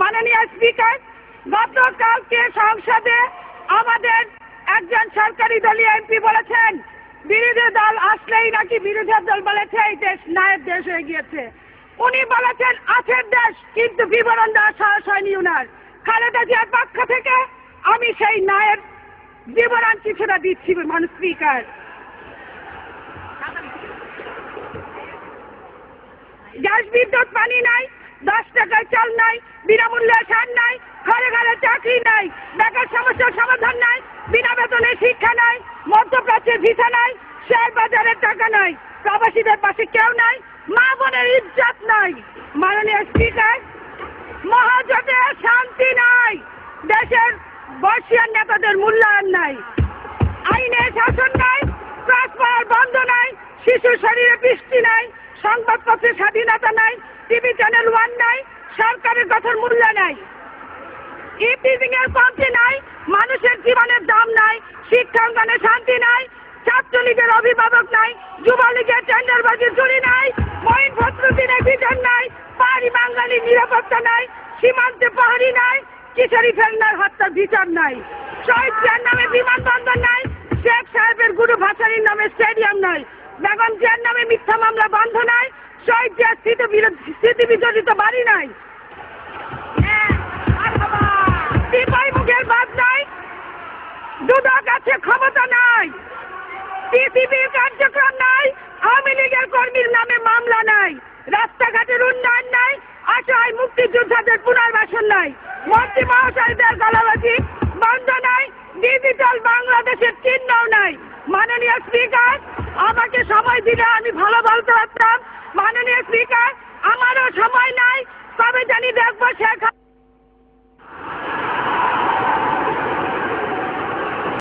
মাননীয় স্পিকার, গতকালকে সংসদে আমাদের একজন সরকারি দলীয় এমপি বলেছেন, বিরোধী দল আসলেই নাকি বিরোধী দল বলেছে, এই দেশ নায়ের দেশ হয়ে গিয়েছে। উনি বলেছেন আছের দেশ, কিন্তু বিবরণ দেওয়ার সাহস হয়নি উনার। খালেদা জিয়ার পক্ষ থেকে আমি সেই নায়ের বিবরণ কিছুটা দিচ্ছি মানুষ স্পিকার। গ্যাস, বিদ্যুৎ, পানি নাই। দশ টাকায় চাল নাই, বিনামূল্যে সার নাই, ঘরে ঘরে চাকরি নাই, বেকার সমস্যার সমাধান নাই, বিনা বেতনে শিক্ষা নাই মধ্যপ্রাচ্যের ভিসা নাই, শেয়ার বাজারের টাকা নাই, প্রবাসীদের পাশে কেউ নাই, মা বোনের ইজ্জত নাই, মাননীয় স্পিকার মহাজোটে শান্তি নাই, দেশের বর্ষিয়ান নেতাদের মূল্যায়ন নাই, আইনে শাসন নাই প্রেস পাওয়ার বন্ধ নাই, শিশুর শরীরে বৃষ্টি নাই সংবাদপত্রের স্বাধীনতা নাই টিভি চ্যানেল ওয়ান নাই, সরকারের কথার মূল্য নাই। ইপিজিং এর কমতি নাই, মানুষের জীবনের দাম নাই শিক্ষাঙ্গনে শান্তি নাই, ছাত্রলীগের অভিভাবক নাই, যুবলীগের টেন্ডারবাজির চুরি নাই, মহিন বিচার নাই পাহাড়ি বাঙালির নিরাপত্তা নাই, সীমান্তে পাহাড়ি নাই, কিশোরী ফেলনার হত্যার বিচার নাই। শহীদ নামে বিমানবন্দর নাই, শেখ সাহেবের গুরু ভাসানির নামে স্টেডিয়াম নাই, বেগম জিয়ার নামে মিথ্যা মামলা বন্ধ নাই স্মৃতি স্মৃতি বিজড়িত বাড়ি নাই। টিপাই মুখের বাদ নাই। দুদক আছে, ক্ষমতা নাই। পিসিবির কার্যক্রম নাই, আওয়ামী লীগের কর্মীর নামে মামলা নাই। রাস্তাঘাটের উন্নয়ন নাই অসহায় মুক্তিযোদ্ধাদের পুনর্বাসন নাই। মন্ত্রী মহাশয়দের গলাবাজি বন্ধ নাই, ডিজিটাল বাংলাদেশের চিহ্নও নাই। মাননীয় স্পিকার, আমাকে সময় দিলে আমি ভালো বলতে পারতাম। মাননীয় স্পিকার, আমারও সময় নাই। তবে জানি দেখব শেখ